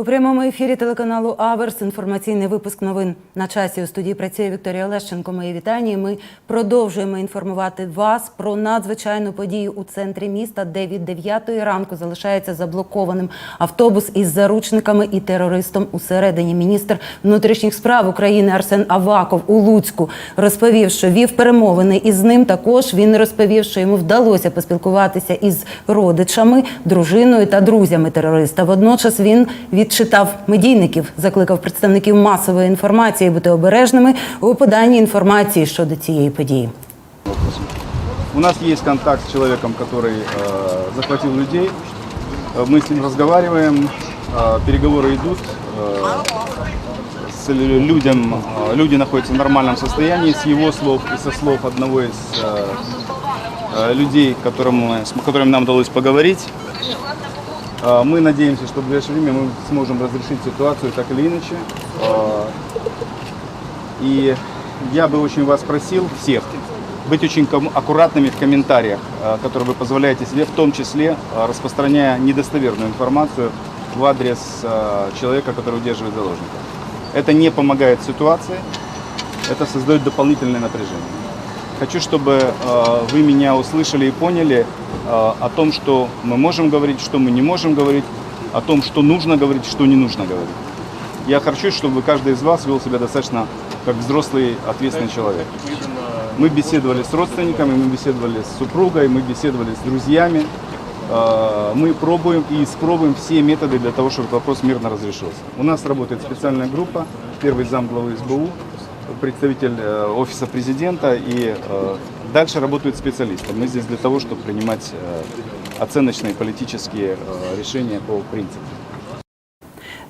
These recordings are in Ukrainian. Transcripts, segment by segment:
У прямому ефірі телеканалу Аверс інформаційний випуск новин на часі у студії працює Вікторія Олещенко. Мої вітання. Ми продовжуємо інформувати вас про надзвичайну подію у центрі міста, де від 9 ранку залишається заблокованим автобус із заручниками і терористом усередині. Міністр внутрішніх справ України Арсен Аваков у Луцьку розповів, що вів перемовини із ним. Також він розповів, що йому вдалося поспілкуватися із родичами, дружиною та друзями терориста. Водночас він відчитав медійників, закликав представників масової інформації бути обережними у поданні інформації щодо цієї події. У нас есть контакт с человеком, который э, захватил людей. Э, Мы с ним разговариваем, э, переговоры идут. э, с лю- людям, э, люди находятся в нормальном состоянии, с его слов и со слов одного из э, э, людей, которым, с которым нам удалось поговорить. Э, Мы надеемся, что в ближайшее время мы сможем разрешить ситуацию так или иначе. Э, И я бы очень вас просил, всех, быть очень аккуратными в комментариях, э, которые вы позволяете себе, в том числе распространяя недостоверную информацию в адрес человека, который удерживает заложников. Это не помогает ситуации, это создает дополнительное напряжение. Хочу, чтобы вы меня услышали и поняли о том, что мы можем говорить, что мы не можем говорить, о том, что нужно говорить, что не нужно говорить. Я хочу, чтобы каждый из вас вел себя достаточно как взрослый, ответственный человек. Мы беседовали с родственниками, мы беседовали с супругой, мы беседовали с друзьями. Э, Мы пробуем и испробуем все методы для того, чтобы вопрос мирно разрешился. У нас работает специальная группа, первый зам главы СБУ, представитель э, офиса президента и э, дальше работают специалисты. Мы здесь для того, чтобы принимать э, оценочные политические э, решения по принципу.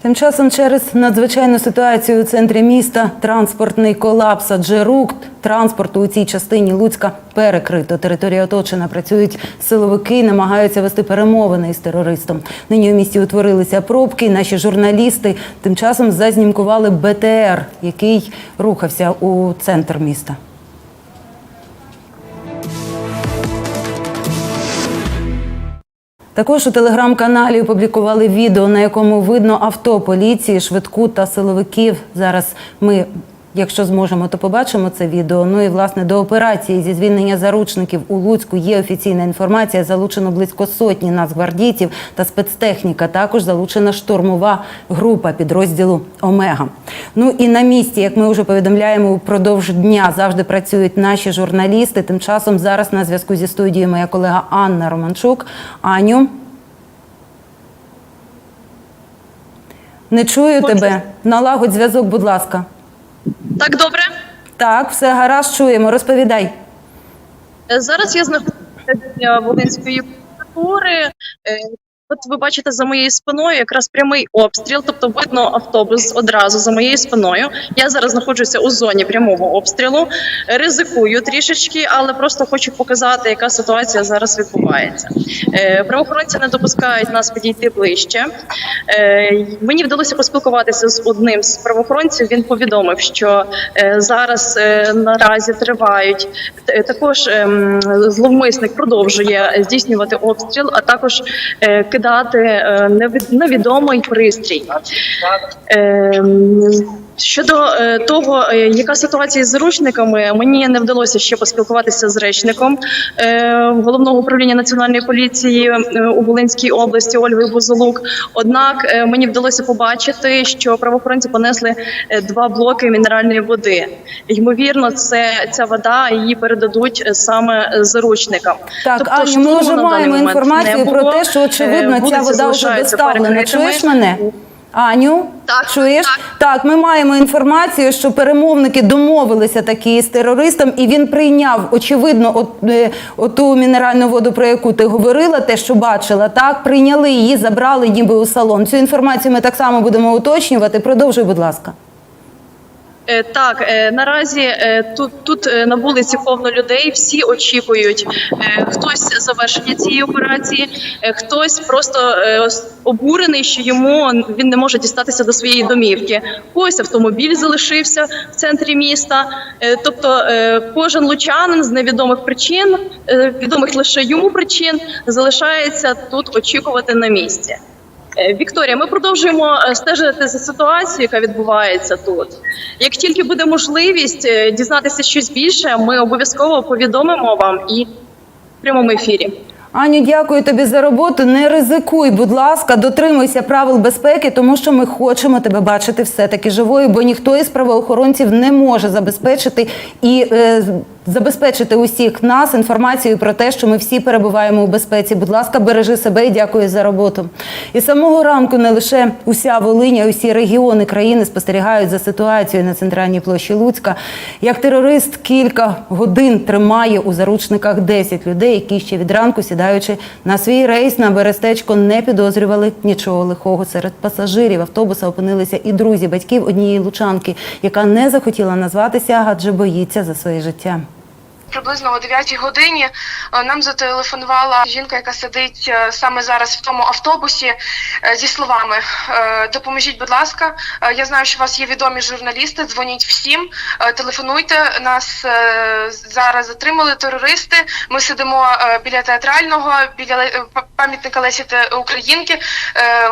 Тим часом через надзвичайну ситуацію у центрі міста транспортний колапс, адже рух транспорту у цій частині Луцька перекрито. Територія оточена. Працюють силовики, намагаються вести перемовини із терористом. Нині у місті утворилися пробки. і Наші журналісти тим часом зазнімкували БТР, який рухався у центр міста. Також у телеграм-каналі опублікували відео, на якому видно авто поліції, швидку та силовиків. Зараз ми, якщо зможемо, то побачимо це відео. Ну і власне до операції зі звільнення заручників у Луцьку є офіційна інформація. Залучено близько сотні нацгвардійців та спецтехніка. Також залучена штурмова група підрозділу Омега. Ну і на місці, як ми вже повідомляємо, упродовж дня завжди працюють наші журналісти. Тим часом зараз на зв'язку зі студією моя колега Анна Романчук. Аню. Не чую тебе. Налагодь зв'язок, будь ласка. Так, добре. Так, все гаразд, чуємо. Розповідай. Е, Зараз я знаходжуся в Волинської прокуратури. От ви бачите за моєю спиною якраз прямий обстріл, тобто видно автобус одразу за моєю спиною. Я зараз знаходжуся у зоні прямого обстрілу. Ризикую трішечки, але просто хочу показати, яка ситуація зараз відбувається. Е, Правоохоронці не допускають нас підійти ближче. Е, Мені вдалося поспілкуватися з одним з правоохоронців. Він повідомив, що е, зараз наразі тривають також ем, зловмисник продовжує здійснювати обстріл, а також е, кидати е, невід- невідомий пристрій. Щодо е, того, е, яка ситуація з заручниками, мені не вдалося ще поспілкуватися з речником е, головного управління національної поліції у Волинській області Ольгою Бузолук. Однак мені вдалося побачити, що правоохоронці понесли два блоки мінеральної води. Ймовірно, це ця вода її передадуть саме заручникам. Так, Тобто Аню, ми вже маємо інформацію про те, що очевидно ця вода вже доставлена. Чуєш мене? Аню, Так, чуєш? так. Так, ми маємо інформацію, що перемовники домовилися такі з терористом, і він прийняв очевидно от, е, оту мінеральну воду, про яку ти говорила, те, що бачила. Так, прийняли її, забрали ніби у салон. Цю інформацію ми так само будемо уточнювати. Продовжуй, будь ласка. Е, Так, е, наразі е, тут тут на вулиці повно людей. Всі очікують хтось завершення цієї операції, хтось просто обурений, що йому він не може дістатися до своєї домівки. Ось автомобіль залишився в центрі міста. Тобто, кожен лучанин з невідомих причин, відомих лише йому причин, залишається тут очікувати на місці. Е, Вікторія, ми продовжуємо е, стежити за ситуацією, яка відбувається тут. Як тільки буде можливість е, дізнатися щось більше, ми обов'язково повідомимо вам і в прямому ефірі. Аню, дякую тобі за роботу. Не ризикуй, будь ласка, дотримуйся правил безпеки, тому що ми хочемо тебе бачити все-таки живою, бо ніхто із правоохоронців не може забезпечити і е, забезпечити усіх нас інформацією про те, що ми всі перебуваємо у безпеці. Будь ласка, бережи себе і дякую за роботу. І самого ранку не лише уся Волиня, усі регіони країни спостерігають за ситуацією на центральній площі Луцька. Як терорист кілька годин тримає у заручниках 10 людей, які ще від ранку, сідаючи на свій рейс на Берестечко, не підозрювали нічого лихого. Серед пасажирів автобуса опинилися і друзі батьків однієї лучанки, яка не захотіла назватися, адже боїться за своє життя. Приблизно о 9 годині е, нам зателефонувала жінка, яка сидить е, саме зараз в тому автобусі, е, зі словами: Допоможіть, будь ласка. Я знаю, що у вас є відомі журналісти. Дзвоніть всім, телефонуйте. Нас зараз затримали терористи. Ми сидимо біля театрального, біля пам'ятника Лесі Те- Українки.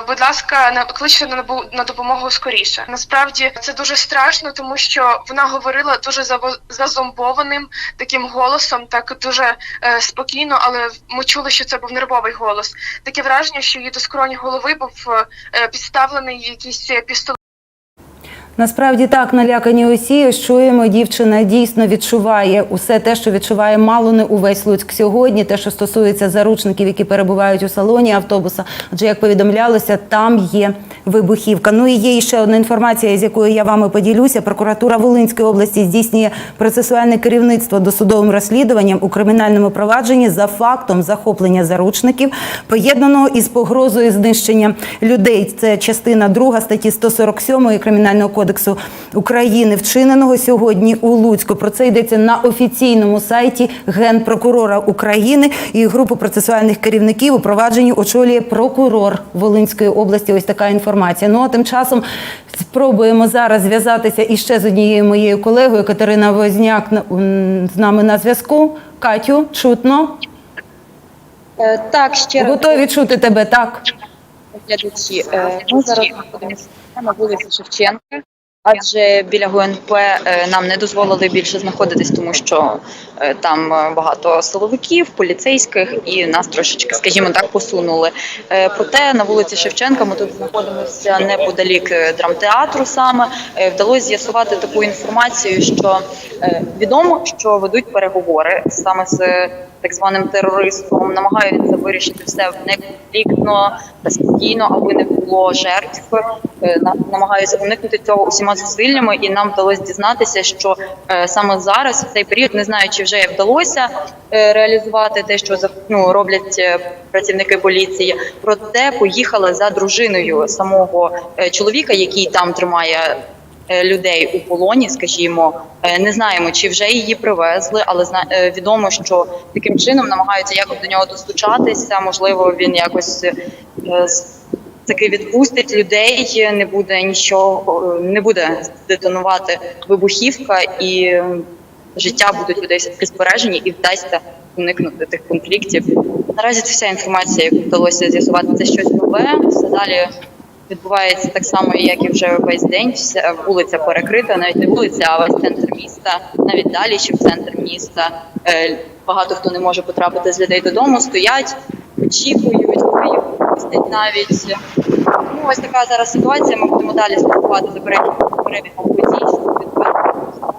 Будь ласка, кличте на допомогу скоріше. Насправді це дуже страшно, тому що вона говорила дуже зазомбованим таким голосом, так дуже е, спокійно, але ми чули, що це був нервовий голос. Таке враження, що її до скроні голови був е, підставлений якийсь пістолет. Насправді так налякані усі. Чуємо, дівчина дійсно відчуває усе те, що відчуває мало не увесь Луцьк сьогодні. Те, що стосується заручників, які перебувають у салоні автобуса. Адже як повідомлялося, там є вибухівка. Ну і є ще одна інформація, з якою я вами поділюся. Прокуратура Волинської області здійснює процесуальне керівництво досудовим розслідуванням у кримінальному провадженні за фактом захоплення заручників, поєднаного із погрозою знищення людей. Це частина 2 статті 147 кримінального кодексу України, вчиненого сьогодні у Луцьку. Про це йдеться на офіційному сайті генпрокурора України і групу процесуальних керівників у провадженні очолює прокурор Волинської області. Ось така інформація. Ну а тим часом спробуємо зараз зв'язатися іще з однією моєю колегою Катерина Возняк з нами на зв'язку. Катю, чутно? Е, Так, ще раз Готові чути тебе, так? глядачі. Е, Ми зараз знаходимося на вулиці Шевченка, адже біля ГУНП е, нам не дозволили більше знаходитись, тому що е, там е, багато силовиків, поліцейських, і нас трошечки, скажімо так, посунули. Проте на вулиці Шевченка ми тут знаходимося неподалік драмтеатру. Саме вдалося з'ясувати таку інформацію, що відомо, що ведуть переговори саме з так званим терористом, намагаються вирішити все не конфліктно та спокійно, аби не було жертв. Е, Намагаються уникнути цього усіма зусиллями, і нам вдалося дізнатися, що е, саме зараз в цей період, не знаю, чи вже вдалося е, реалізувати те, що ну, роблять працівники поліції. Проте поїхала за дружиною самого чоловіка, який там тримає людей у полоні, скажімо, Е, не знаємо, чи вже її привезли, але е, відомо, що таким чином намагаються якось до нього достучатися. Можливо, він якось е, таки відпустить людей, не буде нічого, е, не буде детонувати вибухівка, і е, життя будуть людей все-таки збережені і вдасться уникнути тих конфліктів. Наразі це вся інформація, яку вдалося з'ясувати. Це щось нове. Все далі відбувається так само, як і вже весь день. Вся вулиця перекрита, навіть не вулиця, а весь центр міста, навіть далі, ще в центр міста. Е, Багато хто не може потрапити з людей додому, стоять, очікують, пустять навіть. Ну, ось така зараз ситуація. Ми будемо далі слідкувати за перебігом подій.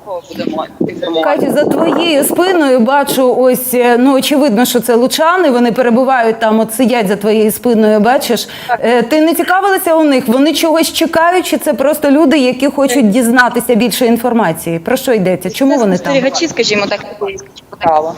Що будемо інформувати. Катю, за твоєю спиною бачу ось, е, ну очевидно, що це лучани. Вони перебувають там, от сидять за твоєю спиною. Бачиш, Е, ти не цікавилася у них? Вони чогось чекають, чи це просто люди, які хочуть дізнатися більше інформації? Про що йдеться? Чому вони там? спостерігачі, скажімо так, цікаво.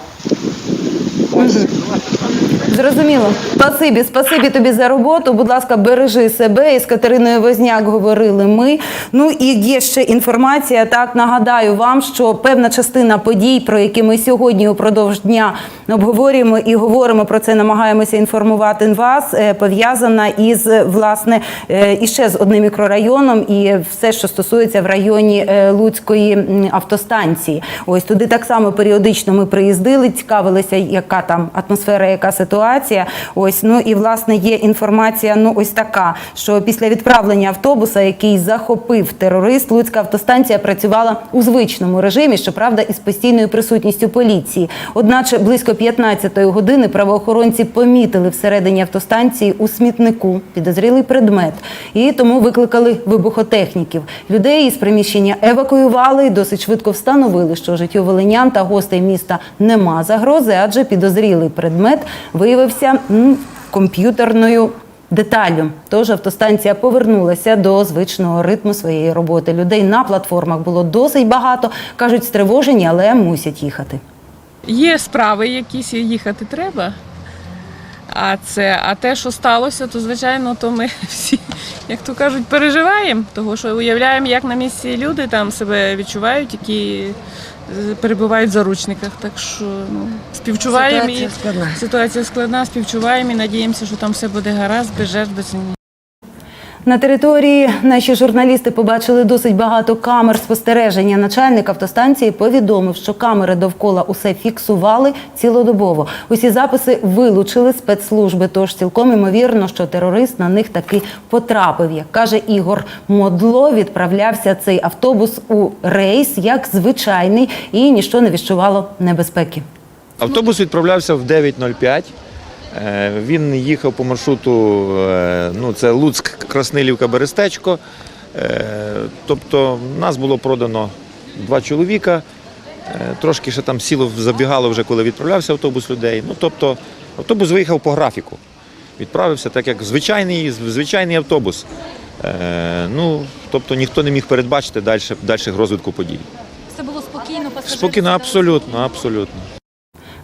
Зрозуміло. Спасибі, спасибі тобі за роботу. Будь ласка, бережи себе. І з Катериною Возняк говорили ми. Ну і є ще інформація. Так нагадаю вам, що певна частина подій, про які ми сьогодні упродовж дня обговорюємо і говоримо про це, намагаємося інформувати вас, е, пов'язана із власне е, іще з одним мікрорайоном, і все, що стосується в районі е, Луцької автостанції. Ось туди так само періодично ми приїздили, цікавилися, яка там атмосфера, яка ситуація. Ситуація. Ось ну і власне є інформація. Ну ось така, що після відправлення автобуса, який захопив терорист, Луцька автостанція працювала у звичному режимі, щоправда, із постійною присутністю поліції. Одначе близько 15-ї години правоохоронці помітили всередині автостанції у смітнику підозрілий предмет, і тому викликали вибухотехніків. Людей із приміщення евакуювали і досить швидко встановили, що життю волинян та гостей міста нема загрози, адже підозрілий предмет виявився м, комп'ютерною. Деталю, тож автостанція повернулася до звичного ритму своєї роботи. Людей на платформах було досить багато. кажуть, стривожені, але мусять їхати. Є справи, якісь їхати треба. А це, а те, що сталося, то звичайно, то ми всі, як то кажуть, переживаємо, того що уявляємо, як на місці люди там себе відчувають, які перебувають в заручниках. Так що ну, співчуваємо Ситуація і складна. ситуація складна, співчуваємо і надіємося, що там все буде гаразд, без жертв, без ні. На території наші журналісти побачили досить багато камер спостереження. Начальник автостанції повідомив, що камери довкола усе фіксували цілодобово. Усі записи вилучили спецслужби. Тож цілком імовірно, що терорист на них таки потрапив. Як каже Ігор Модло, відправлявся цей автобус у рейс як звичайний і ніщо не відчувало небезпеки. Автобус відправлявся в 9.05. Е, Він їхав по маршруту, е, ну це Луцьк, Краснилівка, Берестечко. Е, Тобто нас було продано два чоловіка. Трошки ще там сіло забігало вже, коли відправлявся автобус людей. Ну тобто автобус виїхав по графіку. Відправився так, як звичайний, звичайний автобус. Ну, тобто ніхто не міг передбачити далі, дальших розвитку подій. Все було спокійно, пасажири Спокійно, абсолютно, абсолютно.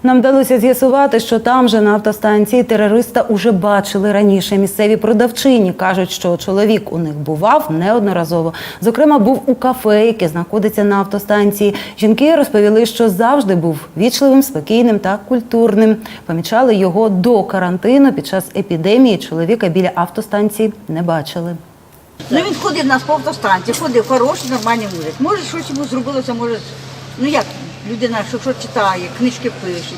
Нам вдалося з'ясувати, що там же на автостанції терориста уже бачили раніше. Місцеві продавчині кажуть, що чоловік у них бував неодноразово. Зокрема, був у кафе, яке знаходиться на автостанції. Жінки розповіли, що завжди був вічливим, спокійним та культурним. Помічали його до карантину. Під час епідемії чоловіка біля автостанції не бачили. Ну він ходив на автостанції, ходив хороший, нормальний мужик. Може, щось йому зробилося, може, ну як людина, що, що читає, книжки пише.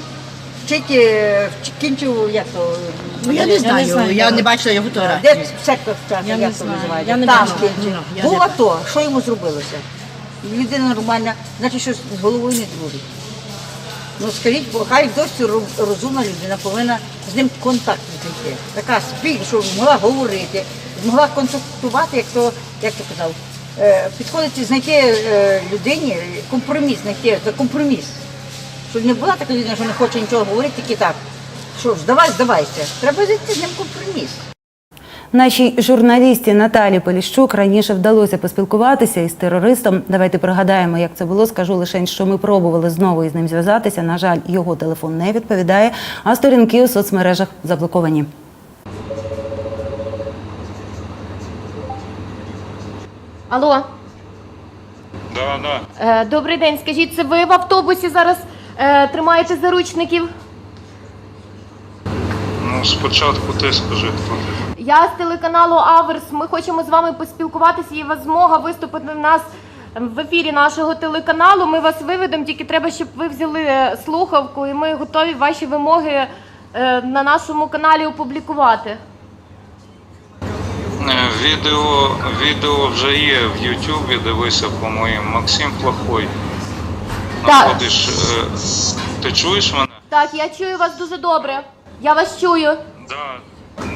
Вчить, е, вч- кінчив, як то. Ну, я не знаю, я не бачила його Де фотографії. сектор стати, Я як то знаю, називається? я не Там бачила. скінчив. Ну, я Було не то, що йому зробилося? Людина нормальна, значить щось з головою не дружить. Ну скажіть, бо хай досі ро- розумна людина повинна з ним контакт знайти. Така спіль, щоб могла говорити, змогла контактувати, як то, як то казав, підходити, знайти е, людині компроміс, знайти за компроміс. Щоб не була така людина, що не хоче нічого говорити, тільки так. Що ж, давай, здавайся. Треба знайти з ним компроміс. Нашій журналісті Наталі Поліщук раніше вдалося поспілкуватися із терористом. Давайте пригадаємо, як це було. Скажу лише, що ми пробували знову із ним зв'язатися. На жаль, його телефон не відповідає, а сторінки у соцмережах заблоковані. Алло, Да, да. е, добрий день. Скажіть, це ви в автобусі зараз е, тримаєте заручників? Ну, спочатку ти скажи, хто ти. Я з телеканалу Аверс. Ми хочемо з вами поспілкуватися. Є у вас змога виступити в нас в ефірі нашого телеканалу. Ми вас виведемо, тільки треба, щоб ви взяли е, слухавку, і ми готові ваші вимоги е, на нашому каналі опублікувати. Відео, відео вже є в Ютубі, дивися по-моєму. Максим Плохой. Так. Находиш, е, ти чуєш мене? Так, я чую вас дуже добре. Я вас чую. Да.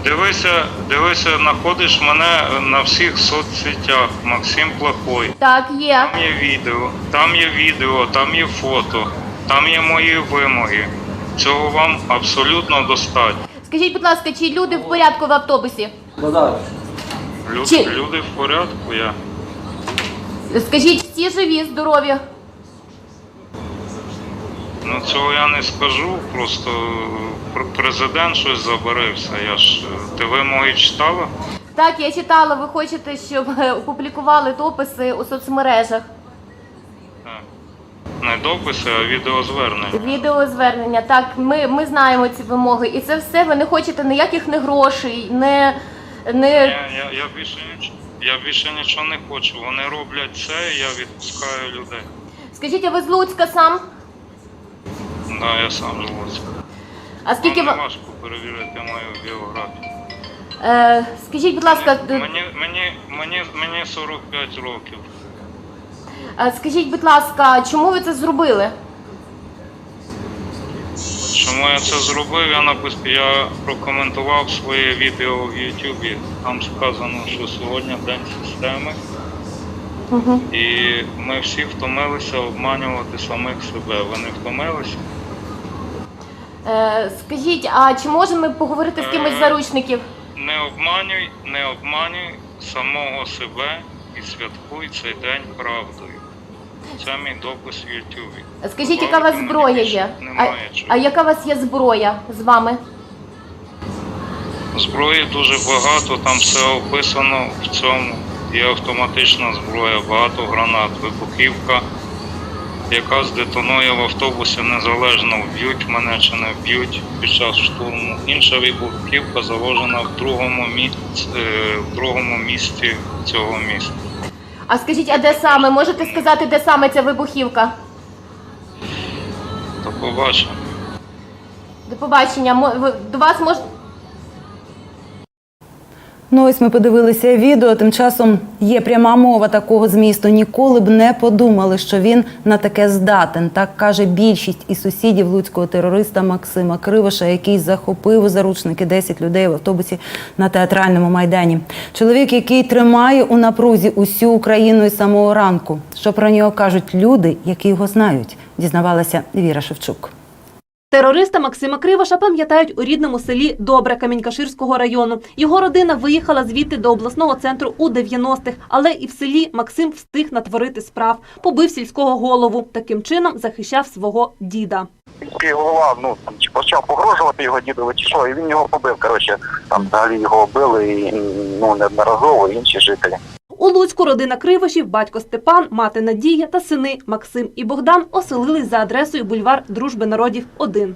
Дивися, дивися, знаходиш мене на всіх соцсетях. Максим Плохой. Так, є. Там є відео, там є відео, там є фото, там є мої вимоги. Цього вам абсолютно достатньо. Скажіть, будь ласка, чи люди в порядку в автобусі? Люди, Чи- люди в порядку, я. Скажіть, всі живі, здорові? Ну цього я не скажу. Просто е, пр- президент щось забарився. Я ж е, ти вимоги читала? Так, я читала, ви хочете, щоб е, опублікували дописи у соцмережах. Не дописи, а відеозвернення. Відеозвернення. Так, ми, ми знаємо ці вимоги. І це все ви не хочете ніяких не грошей, не. Я, не... я, я більше нічого. Я більше нічого не хочу. Вони роблять це, і я відпускаю людей. Скажіть, а ви з Луцька сам? Да, я сам з Луцька. А скільки Вам важко перевірити мою біографію. Е, скажіть, будь ласка, д- Мені, мені, мені, мені 45 років. е, скажіть, будь ласка, чому ви це зробили? Чому я це зробив? Я напис... я прокоментував своє відео в Ютубі. Там сказано, що сьогодні день системи, Угу. і ми всі втомилися обманювати самих себе. Ви не втомилися? Е, скажіть, а чи можемо ми поговорити з кимось з заручників? Не обманюй, не обманюй самого себе і святкуй цей день правдою. Мій допис в Ютубі. Скажіть, яка у вас зброя є? А, Немає чого. а яка у вас є зброя з вами? Зброї дуже багато, там все описано в цьому. Є автоматична зброя, багато гранат, вибухівка, яка здетонує в автобусі незалежно вб'ють мене чи не вб'ють під час штурму. Інша вибухівка заложена в другому місці, в другому місці цього міста. А скажіть, а де саме? Можете сказати, де саме ця вибухівка? До побачення. До побачення. Мо- ви- До вас мож... Ну ось ми подивилися відео. Тим часом є пряма мова такого змісту. Ніколи б не подумали, що він на таке здатен. Так каже більшість із сусідів луцького терориста Максима Кривоша, який захопив заручники 10 людей в автобусі на театральному майдані. Чоловік, який тримає у напрузі усю Україну із самого ранку. Що про нього кажуть люди, які його знають, дізнавалася Віра Шевчук. Терориста Максима Кривоша пам'ятають у рідному селі Добре Камінькаширського району. Його родина виїхала звідти до обласного центру у 90-х, але і в селі Максим встиг натворити справ. Побив сільського голову. Таким чином захищав свого діда. Голова ну почав погрожувати його дідові, чи що, і він його побив. Коротше, там взагалі його били і ну неодноразово і інші жителі. У Луцьку родина Кривошів, батько Степан, мати Надія та сини Максим і Богдан оселились за адресою бульвар Дружби народів 1.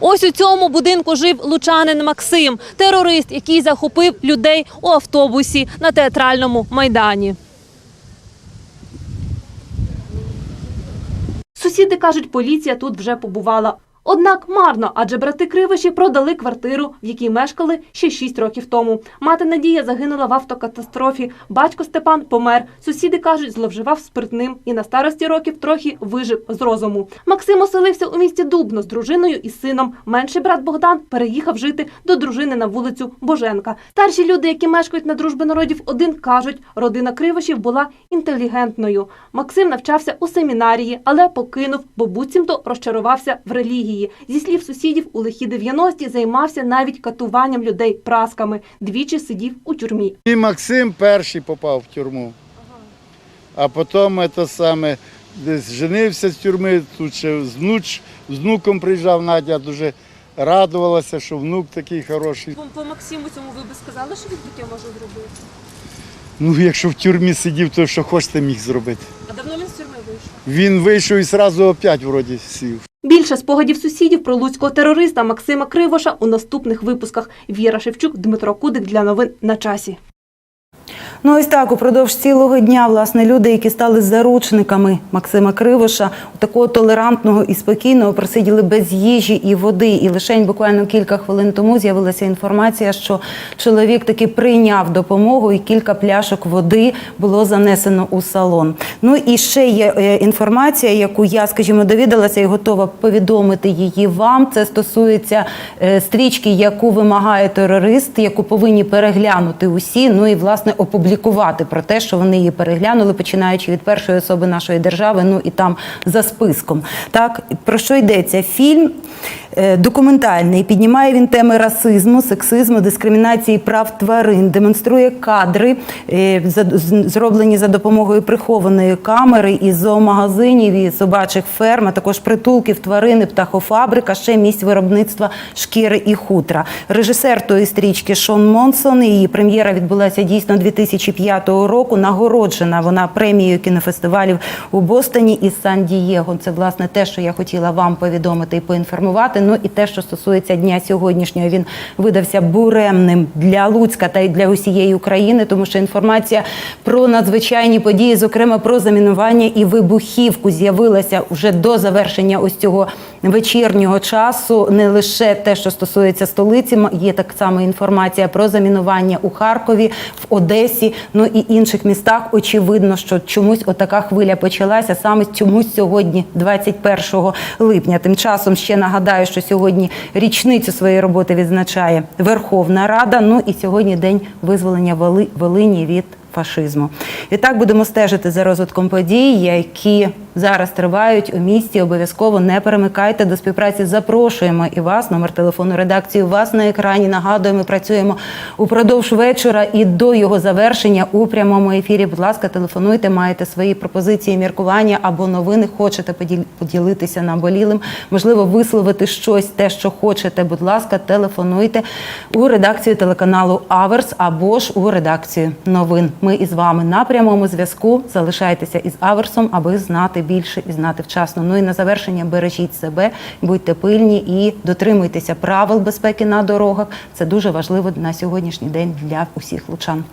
Ось у цьому будинку жив лучанин Максим, терорист, який захопив людей у автобусі на театральному майдані. Сусіди кажуть, поліція тут вже побувала. Однак марно, адже брати Кривоші продали квартиру, в якій мешкали ще 6 років тому. Мати Надія загинула в автокатастрофі. Батько Степан помер. Сусіди кажуть, зловживав спиртним і на старості років трохи вижив з розуму. Максим оселився у місті Дубно з дружиною і сином. Менший брат Богдан переїхав жити до дружини на вулицю Боженка. Старші люди, які мешкають на дружби народів, один кажуть, родина Кривошів була інтелігентною. Максим навчався у семінарії, але покинув, бо буцімто розчарувався в релігії. Зі слів сусідів, у лихі 90-ті займався навіть катуванням людей прасками. Двічі сидів у тюрмі. І Максим перший попав в тюрму. А потім це саме десь женився з тюрми, тут ще з, внуч, з внуком приїжджав Надя, дуже радувалася, що внук такий хороший. По Максиму цьому ви би сказали, що він таке може зробити? Ну, якщо в тюрмі сидів, то що хочете міг зробити. А давно він з тюрми вийшов? Він вийшов і одразу опять вроді сів. Більше спогадів сусідів про луцького терориста Максима Кривоша у наступних випусках. Віра Шевчук, Дмитро Кудик для новин на часі. Ну ось так упродовж цілого дня власне люди, які стали заручниками Максима Кривоша, такого толерантного і спокійного просиділи без їжі і води. І лише буквально кілька хвилин тому з'явилася інформація, що чоловік таки прийняв допомогу, і кілька пляшок води було занесено у салон. Ну і ще є е, інформація, яку я, скажімо, довідалася і готова повідомити її вам. Це стосується е, стрічки, яку вимагає терорист, яку повинні переглянути усі. Ну і власне опублікувати про те, що вони її переглянули, починаючи від першої особи нашої держави. Ну і там за списком. Так про що йдеться? Фільм е, документальний. Піднімає він теми расизму, сексизму, дискримінації прав тварин, демонструє кадри, е, зроблені за допомогою прихованої камери із зоомагазинів і собачих ферм, а також притулків тварини, птахофабрика, ще місць виробництва шкіри і хутра. Режисер тої стрічки Шон Монсон. Її прем'єра відбулася дійсно 2005 року. Нагороджена вона премією кінофестивалів у Бостоні і Сан-Дієго. Це власне те, що я хотіла вам повідомити і поінформувати. Ну і те, що стосується дня сьогоднішнього, він видався буремним для Луцька та й для усієї України, тому що інформація про надзвичайні події, зокрема про замінування і вибухівку, з'явилася вже до завершення ось цього вечірнього часу. Не лише те, що стосується столиці, є так само інформація про замінування у Харкові, в Одесі, ну і інших містах. Очевидно, що чомусь отака хвиля почалася саме чомусь сьогодні, 21 липня. Тим часом ще нагадаю, що сьогодні річницю своєї роботи відзначає Верховна Рада. Ну і сьогодні день визволення Воли- Волині від фашизму. І так будемо стежити за розвитком подій, які зараз тривають у місті. Обов'язково не перемикайте до співпраці. Запрошуємо і вас. Номер телефону редакції у вас на екрані. Нагадую, ми працюємо упродовж вечора і до його завершення у прямому ефірі. Будь ласка, телефонуйте, маєте свої пропозиції, міркування або новини. Хочете поділ- поділитися наболілим, можливо, висловити щось, те, що хочете. Будь ласка, телефонуйте у редакцію телеканалу Аверс або ж у редакцію новин. Ми із вами на прямому зв'язку. Залишайтеся із Аверсом, аби більше і знати вчасно. Ну і на завершення бережіть себе, будьте пильні і дотримуйтеся правил безпеки на дорогах. Це дуже важливо на сьогоднішній день для усіх лучан.